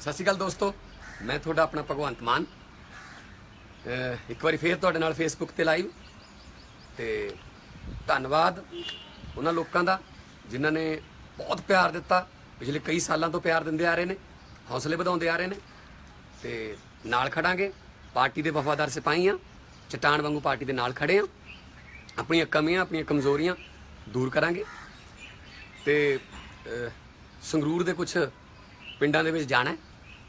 ਸਤਿ ਸ਼੍ਰੀ ਅਕਾਲ ਦੋਸਤੋ, ਮੈਂ ਤੁਹਾਡਾ ਆਪਣਾ ਭਗਵੰਤ ਮਾਨ। ਇੱਕ ਵਾਰੀ ਫੇਰ ਤੁਹਾਡੇ ਨਾਲ ਫੇਸਬੁੱਕ ਤੇ ਲਾਈਵ ਤੇ ਧੰਨਵਾਦ ਉਹਨਾਂ ਲੋਕਾਂ ਦਾ ਜਿਨ੍ਹਾਂ ਨੇ ਬਹੁਤ ਪਿਆਰ ਦਿੱਤਾ, ਪਿਛਲੇ ਕਈ ਸਾਲਾਂ ਤੋਂ ਪਿਆਰ ਦਿੰਦੇ ਆ ਰਹੇ ਨੇ, ਹੌਸਲੇ ਵਧਾਉਂਦੇ ਆ ਰਹੇ ਨੇ। ਤੇ ਨਾਲ ਖੜਾਂਗੇ, ਪਾਰਟੀ ਦੇ ਵਫਾਦਾਰ ਸਿਪਾਹੀ ਆ, ਚਟਾਨ ਵਾਂਗੂ ਪਾਰਟੀ ਦੇ ਨਾਲ ਖੜੇ ਆ। ਆਪਣੀਆਂ ਕਮੀਆਂ, ਆਪਣੀਆਂ ਕਮਜ਼ੋਰੀਆਂ ਦੂਰ ਕਰਾਂਗੇ। ਤੇ ਸੰਗਰੂਰ ਦੇ ਕੁਝ ਪਿੰਡਾਂ ਦੇ ਵਿੱਚ ਜਾਣਾ ਹੈ।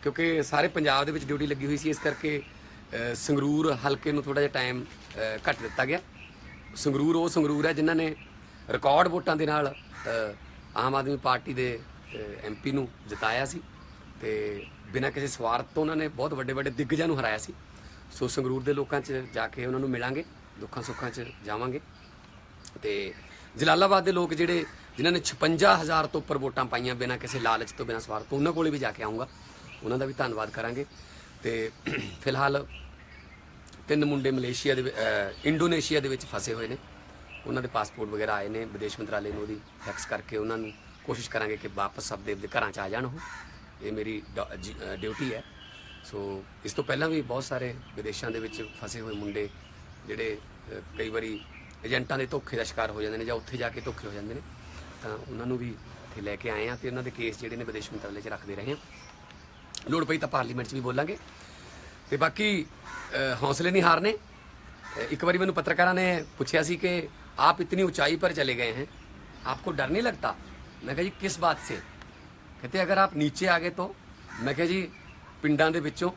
ਕਿਉਂਕਿ ਸਾਰੇ ਪੰਜਾਬ ਦੇ ਵਿੱਚ ਡਿਊਟੀ ਲੱਗੀ ਹੋਈ ਸੀ, ਇਸ ਕਰਕੇ ਸੰਗਰੂਰ ਹਲਕੇ ਨੂੰ ਥੋੜਾ ਜਿਹਾ ਟਾਈਮ ਘੱਟ ਦਿੱਤਾ ਗਿਆ। ਸੰਗਰੂਰ ਉਹ ਸੰਗਰੂਰ ਹੈ ਜਿਨ੍ਹਾਂ ਨੇ ਰਿਕਾਰਡ ਵੋਟਾਂ ਦੇ ਨਾਲ ਆਮ ਆਦਮੀ ਪਾਰਟੀ ਦੇ ਐਮਪੀ ਨੂੰ ਜਿਤਾਇਆ ਸੀ ਤੇ ਬਿਨਾਂ ਕਿਸੇ ਸਵਾਰਥ ਤੋਂ ਉਹਨਾਂ ਨੇ ਬਹੁਤ ਵੱਡੇ ਵੱਡੇ ਦਿੱਗਜਾਂ ਨੂੰ ਹਰਾਇਆ ਸੀ। ਸੋ ਸੰਗਰੂਰ ਦੇ ਲੋਕਾਂ 'ਚ ਜਾ ਕੇ ਉਹਨਾਂ ਨੂੰ ਮਿਲਾਂਗੇ, ਦੁੱਖਾਂ ਸੁੱਖਾਂ 'ਚ ਜਾਵਾਂਗੇ। ਤੇ ਜਲਾਲਾਬਾਦ ਦੇ ਲੋਕ ਜਿਹੜੇ, ਜਿਨ੍ਹਾਂ ਨੇ 56000 ਤੋਂ ਉੱਪਰ ਵੋਟਾਂ ਪਾਈਆਂ ਬਿਨਾਂ ਕਿਸੇ ਲਾਲਚ ਤੋਂ ਬਿਨਾਂ ਸਵਾਰਥ ਤੋਂ, ਉਹਨਾਂ ਕੋਲੇ ਵੀ ਜਾ ਕੇ ਆਉਂਗਾ ਉਹਨਾਂ ਦਾ ਵੀ ਧੰਨਵਾਦ ਕਰਾਂਗੇ। ਤੇ ਫਿਲਹਾਲ ਤਿੰਨ ਮੁੰਡੇ ਮਲੇਸ਼ੀਆ ਦੇ ਇੰਡੋਨੇਸ਼ੀਆ ਦੇ ਵਿੱਚ ਫਸੇ ਹੋਏ ਨੇ। ਉਹਨਾਂ ਦੇ ਪਾਸਪੋਰਟ ਵਗੈਰਾ ਆਏ ਨੇ। ਵਿਦੇਸ਼ ਮੰਤਰਾਲੇ ਨੂੰ ਉਹਦੀ ਫੈਕਸ ਕਰਕੇ ਉਹਨਾਂ ਨੂੰ ਕੋਸ਼ਿਸ਼ ਕਰਾਂਗੇ ਕਿ ਵਾਪਸ ਆਪਦੇ ਆਪਦੇ ਘਰਾਂ 'ਚ ਆ ਜਾਣ ਉਹ। ਇਹ ਮੇਰੀ ਡ- ਜੀ- ਡਿਊਟੀ ਹੈ। ਸੋ ਇਸ ਤੋਂ ਪਹਿਲਾਂ ਵੀ ਬਹੁਤ ਸਾਰੇ ਵਿਦੇਸ਼ਾਂ ਦੇ ਵਿੱਚ ਫਸੇ ਹੋਏ ਮੁੰਡੇ ਜਿਹੜੇ ਕਈ ਵਾਰੀ ਏਜੰਟਾਂ ਦੇ ਧੋਖੇ ਦਾ ਸ਼ਿਕਾਰ ਹੋ ਜਾਂਦੇ ਨੇ ਜਾਂ ਉੱਥੇ ਜਾ ਕੇ ਧੋਖੇ ਹੋ ਜਾਂਦੇ ਨੇ। ਤਾਂ ਉਹਨਾਂ ਨੂੰ ਵੀ ਇੱਥੇ ਲੈ ਕੇ ਆਏ ਆ ਤੇ ਉਹਨਾਂ ਦੇ ਕੇਸ ਜਿਹੜੇ ਨੇ ਵਿਦੇਸ਼ ਮੰਤਰਾਲੇ 'ਚ ਰੱਖਦੇ ਰਹੇ ਆ ਲੋੜ ਪਈ ਤਾਂ ਪਾਰਲੀਮੈਂਟ 'ਚ ਵੀ ਬੋਲਾਂਗੇ ਤੇ ਬਾਕੀ ਅ, ਹੌਸਲੇ ਨਹੀਂ ਹਾਰਨੇ ਅ, ਇੱਕ ਵਾਰੀ ਮੈਨੂੰ ਪੱਤਰਕਾਰਾਂ ਨੇ ਪੁੱਛਿਆ ਸੀ ਕਿ ਆਪ ਇਤਨੀ ऊंचाई पर चले गए हैं आपको डर नहीं लगता मैं कहा जी किस बात से कहते अगर आप नीचे आ गए तो ਮੈਂ ਕਿਹਾ ਜੀ ਪਿੰਡਾਂ ਦੇ ਵਿੱਚੋਂ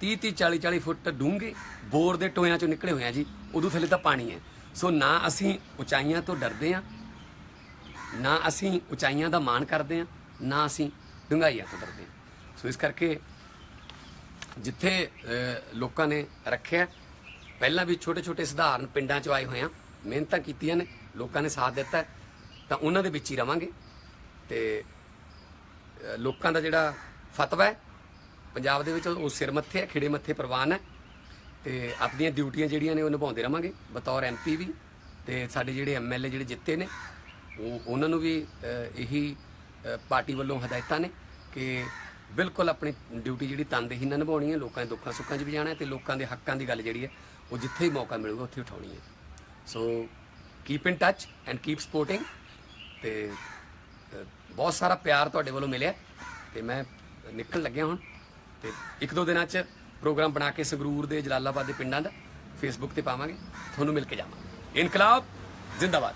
30 30 40 40 ਫੁੱਟ ਡੂੰਘੇ ਬੋਰ ਦੇ ਟੋਇਆਂ ਚੋਂ ਨਿਕਲੇ ਹੋਏ ਆ ਜੀ ਉਦੋਂ ਥੱਲੇ ਤਾਂ ਪਾਣੀ ਹੈ ਸੋ ਨਾ ਅਸੀਂ ਉਚਾਈਆਂ ਤੋਂ ਡਰਦੇ ਆ ਨਾ ਅਸੀਂ ਉਚਾਈਆਂ ਦਾ ਮਾਣ ਕਰਦੇ ਆ ਨਾ ਅਸੀਂ ਡੂੰਘਾਈਆਂ ਤੋਂ ਡਰਦੇ ਆ ਸੋ ਇਸ ਕਰਕੇ ਜਿੱਥੇ ਲੋਕਾਂ ਨੇ ਰੱਖਿਆ, ਪਹਿਲਾਂ ਵੀ ਛੋਟੇ ਛੋਟੇ ਸਧਾਰਨ ਪਿੰਡਾਂ 'ਚ ਆਏ ਹੋਏ ਆ ਮਿਹਨਤਾਂ ਕੀਤੀਆਂ ਨੇ, ਲੋਕਾਂ ਨੇ ਸਾਥ ਦਿੱਤਾ, ਤਾਂ ਉਹਨਾਂ ਦੇ ਵਿੱਚ ਹੀ ਰਵਾਂਗੇ। ਤੇ ਲੋਕਾਂ ਦਾ ਜਿਹੜਾ ਫਤਵਾ ਹੈ, ਪੰਜਾਬ ਦੇ ਵਿੱਚ ਉਹ ਸਿਰ ਮੱਥੇ ਹੈ, ਖਿੜੇ ਮੱਥੇ ਪ੍ਰਵਾਨ ਹੈ, ਤੇ ਆਪਣੀਆਂ ਡਿਊਟੀਆਂ ਜਿਹੜੀਆਂ ਨੇ ਉਹ ਨਿਭਾਉਂਦੇ ਰਵਾਂਗੇ, ਬਤੌਰ ਐਮਪੀ ਵੀ, ਤੇ ਸਾਡੇ ਜਿਹੜੇ ਐਮਐਲਏ ਜਿਹੜੇ ਜਿੱਤੇ ਨੇ, ਉਹ ਉਹਨਾਂ ਨੂੰ ਵੀ ਇਹੀ ਪਾਰਟੀ ਵੱਲੋਂ ਹਦਾਇਤਾਂ ਨੇ ਕਿ ਬਿਲਕੁਲ ਆਪਣੀ ਡਿਊਟੀ ਜਿਹੜੀ ਤਨਦੇਹੀ ਨਾਲ ਨਿਭਾਉਣੀ ਹੈ, ਲੋਕਾਂ ਦੇ ਦੁੱਖਾਂ ਸੁੱਖਾਂ 'ਚ ਵੀ ਜਾਣਾ ਹੈ ਤੇ ਲੋਕਾਂ ਦੇ ਹੱਕਾਂ ਦੀ ਗੱਲ ਜਿਹੜੀ ਹੈ, ਉਹ ਜਿੱਥੇ ਹੀ ਮੌਕਾ ਮਿਲੂਗਾ ਉੱਥੇ ਉਠਾਉਣੀ ਹੈ। So keep in touch and keep supporting ਤੇ ਬਹੁਤ ਸਾਰਾ ਪਿਆਰ ਤੁਹਾਡੇ ਵੱਲੋਂ ਮਿਲਿਆ ਤੇ ਮੈਂ ਨਿਕਲਣ ਲੱਗਿਆ ਹੁਣ ਤੇ ਇੱਕ ਦੋ ਦਿਨਾਂ 'ਚ ਪ੍ਰੋਗਰਾਮ ਬਣਾ ਕੇ ਸੰਗਰੂਰ ਦੇ ਜਲਾਲਾਬਾਦ ਦੇ ਪਿੰਡਾਂ ਦਾ ਫੇਸਬੁੱਕ ਤੇ ਪਾਵਾਂਗੇ, ਤੁਹਾਨੂੰ ਮਿਲ ਕੇ ਜਾਵਾਂਗੇ। ਇਨਕਲਾਬ, ਜ਼ਿੰਦਾਬਾਦ।